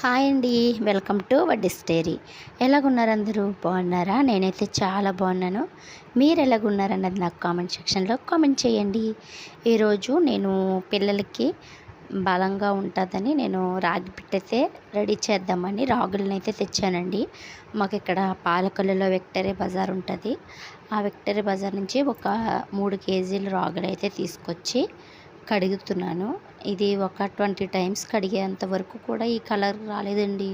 Hi అండి. Welcome to వడ్డిస్టేరీ ఎలాగున్నారు అందరూ? బాగున్నారా? నేనైతే చాలా బాగున్నాను. మీరు ఎలాగున్నారన్నది నాకు కామెంట్ సెక్షన్లో కామెంట్ చేయండి. ఈరోజు నేను పిల్లలకి బలంగా ఉంటుందని నేను రాగి పిట్టయితే రెడీ చేద్దామని రాగులను అయితే తెచ్చానండి. మాకు ఇక్కడ పాలకొల్లులో విక్టరీ బజార్ ఉంటుంది. ఆ విక్టరీ బజార్ నుంచి ఒక మూడు కేజీలు రాగులు అయితే తీసుకొచ్చి కడుగుతున్నాను. ఇది ఒక ట్వంటీ టైమ్స్ కడిగేంత వరకు కూడా ఈ కలర్ రాలేదండి.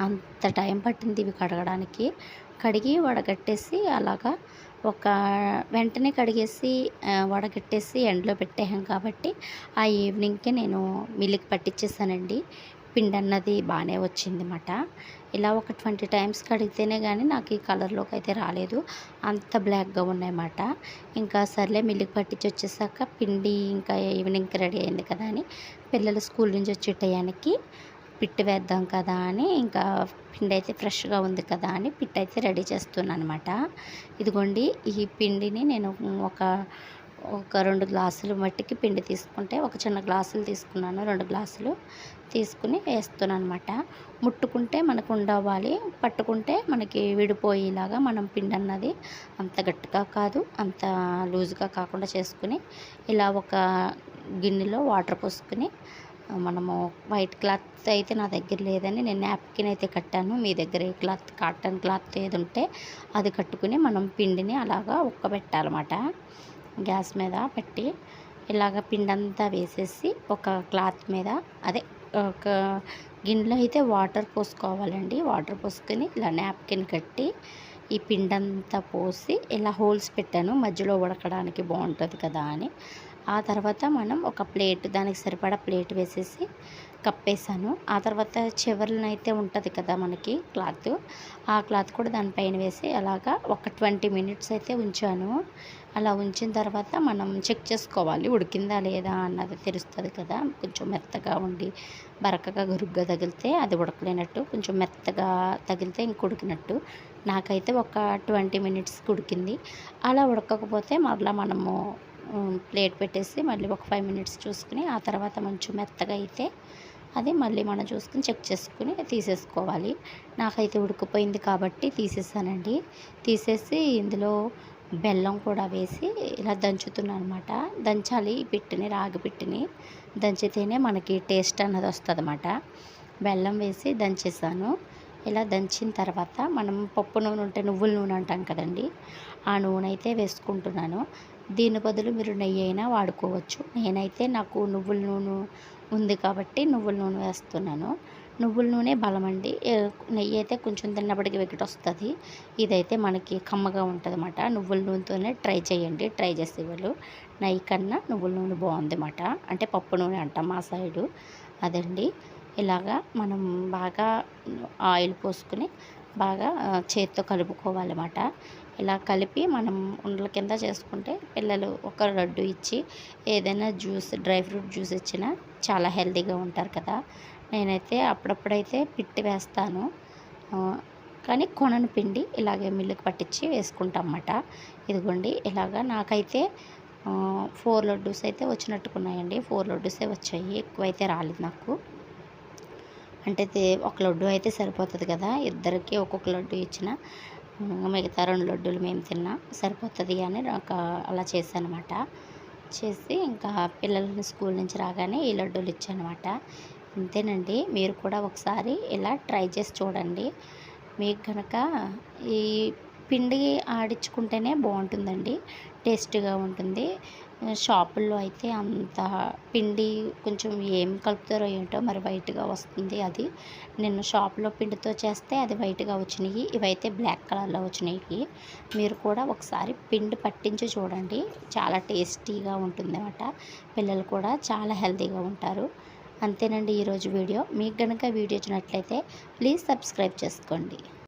అంత టైం పట్టింది ఇవి కడగడానికి. కడిగి వడగట్టేసి అలాగా ఒక వెంటనే కడిగేసి వడగట్టేసి ఎండలో పెట్టేసాం కాబట్టి ఆ ఈవినింగ్కి నేను మిల్లికి పట్టించేసానండి పిండి అన్నది బాగానే వచ్చిందన్నమాట. ఇలా ఒక ట్వంటీ టైమ్స్ కడిగితేనే కానీ నాకు ఈ కలర్లోకి అయితే రాలేదు. అంత బ్లాక్గా ఉన్నాయన్నమాట. ఇంకా సర్లే మిల్లికి పట్టించి వచ్చేసాక పిండి ఇంకా ఈవినింగ్కి రెడీ అయింది కదా అని పిల్లలు స్కూల్ నుంచి వచ్చే టయానికి పిట్టి వేద్దాం కదా అని ఇంకా పిండి అయితే ఫ్రెష్గా ఉంది కదా అని పిట్టు అయితే రెడీ చేస్తున్నాను అనమాట ఇదిగోండి ఈ పిండిని నేను ఒక ఒక రెండు గ్లాసులు మట్టికి పిండి తీసుకుంటే ఒక చిన్న గ్లాసులు తీసుకున్నాను రెండు గ్లాసులు తీసుకుని వేస్తున్నాను అనమాట ముట్టుకుంటే మనకు ఉండవాలి పట్టుకుంటే మనకి విడిపోయేలాగా మనం పిండి అన్నది అంత గట్టిగా కాదు అంత లూజ్గా కాకుండా చేసుకుని ఇలా ఒక గిన్నెలో వాటర్ పోసుకుని మనము వైట్ క్లాత్ అయితే నా దగ్గర లేదని నేను నాప్కిన్ అయితే కట్టాను. మీ దగ్గర ఏ క్లాత్ కాటన్ క్లాత్ ఏది ఉంటే అది కట్టుకుని మనం పిండిని అలాగా ఉక్కబెట్టాలన్నమాట. గ్యాస్ మీద పెట్టి ఇలాగ పిండంతా వేసేసి ఒక క్లాత్ మీద అదే ఒక గిన్నెలో అయితే వాటర్ పోసుకోవాలండి. వాటర్ పోసుకొని ఇలా నాప్కిన్ కట్టి ఈ పిండంతా పోసి ఇలా హోల్స్ పెట్టాను. మధ్యలో ఉడకడానికి బాగుంటుంది కదా అని. ఆ తర్వాత మనం ఒక ప్లేట్ దానికి సరిపడా ప్లేట్ వేసేసి కప్పేసాను. ఆ తర్వాత చివరినైతే అయితే ఉంటుంది కదా మనకి క్లాత్ ఆ క్లాత్ కూడా దానిపైన వేసి అలాగా ఒక ట్వంటీ మినిట్స్ అయితే ఉంచాను. అలా ఉంచిన తర్వాత మనం చెక్ చేసుకోవాలి ఉడికిందా లేదా అన్నది తెలుస్తుంది కదా. కొంచెం మెత్తగా ఉండి బరకగా గురుగ్గా తగిలితే అది ఉడకలేనట్టు కొంచెం మెత్తగా తగిలితే ఇంక ఉడికినట్టు. నాకైతే ఒక ట్వంటీ మినిట్స్ ఉడికింది. అలా ఉడకకపోతే మరలా మనము ప్లేట్ పెట్టేసి మళ్ళీ ఒక ఫైవ్ మినిట్స్ చూసుకుని ఆ తర్వాత మంచి మెత్తగా అయితే అది మళ్ళీ మనం చూసుకుని చెక్ చేసుకుని తీసేసుకోవాలి. నాకైతే ఉడికిపోయింది కాబట్టి తీసేసానండి. తీసేసి ఇందులో బెల్లం కూడా వేసి ఇలా దంచుతున్నాను అనమాట దంచాలి ఈ పిట్టిని రాగి పిట్టిని. దంచితేనే మనకి టేస్ట్ అన్నది వస్తుంది అనమాట బెల్లం వేసి దంచేసాను. ఇలా దంచిన తర్వాత మనం పప్పు నూనె ఉంటే నువ్వుల నూనె అంటాం కదండి ఆ నూనె అయితే వేసుకుంటున్నాను. దీని బదులు మీరు నెయ్యి అయినా వాడుకోవచ్చు. నేనైతే నాకు నువ్వుల నూనె ఉంది కాబట్టి నువ్వుల నూనె వేస్తున్నాను. నువ్వుల నూనె బలం అండి. నెయ్యి అయితే కొంచెం తిన్నప్పటికి వెకిటి వస్తుంది ఇదైతే మనకి కమ్మగా ఉంటుంది అన్నమాట నువ్వుల నూనెతోనే ట్రై చేయండి. ట్రై చేసే వాళ్ళు నెయ్యి కన్నా నువ్వుల నూనె బాగుంది అన్నమాట అంటే పప్పు నూనె అంటాం మా సైడు. అదండి. ఇలాగా మనం బాగా ఆయిల్ పోసుకుని బాగా చేత్తో కలుపుకోవాలన్నమాట. ఇలా కలిపి మనం ఉండల కింద చేసుకుంటే పిల్లలు ఒక లడ్డు ఇచ్చి ఏదైనా జ్యూస్ డ్రై ఫ్రూట్ జ్యూస్ ఇచ్చినా చాలా హెల్తీగా ఉంటారు కదా. నేనైతే అప్పుడప్పుడైతే పిట్టి వేస్తాను. కానీ కొనను పిండి ఇలాగే మిల్లుకి పట్టించి వేసుకుంటాం అన్నమాట. ఇదిగోండి ఇలాగా నాకైతే ఫోర్ లడ్డూస్ అయితే వచ్చినట్టుకున్నాయండి. ఫోర్ లడ్డూసే వచ్చాయి. ఎక్కువైతే రాలేదు నాకు. అంటే ఒక లడ్డు అయితే సరిపోతుంది కదా. ఇద్దరికి ఒక్కొక్క లడ్డు ఇచ్చిన మిగతా రెండు లడ్డూలు మేము తిన్నా సరిపోతుంది అని ఒక అలా చేశానమాట. చేసి ఇంకా పిల్లల్ని స్కూల్ నుంచి రాగానే ఈ లడ్డూలు ఇచ్చానమాట. అంతేనండి. మీరు కూడా ఒకసారి ఇలా ట్రై చేసి చూడండి. మీకు కనుక ఈ పిండి ఆడించుకుంటేనే బాగుంటుందండి. టేస్ట్గా ఉంటుంది. షాపుల్లో అయితే అంత పిండి కొంచెం ఏం కలుపుతారో ఏంటో మరి వైట్గా వస్తుంది అది. నేను షాప్లో పిండితో చేస్తే అది వైట్గా వచ్చినాయి. ఇవైతే బ్లాక్ కలర్లో వచ్చినాయి. మీరు కూడా ఒకసారి పిండి పట్టించి చూడండి. చాలా టేస్టీగా ఉంటుందన్నమాట. పిల్లలు కూడా చాలా హెల్తీగా ఉంటారు. అంతేనండి ఈరోజు వీడియో. మీకు కనుక వీడియో వచ్చినట్లయితే ప్లీజ్ సబ్స్క్రైబ్ చేసుకోండి.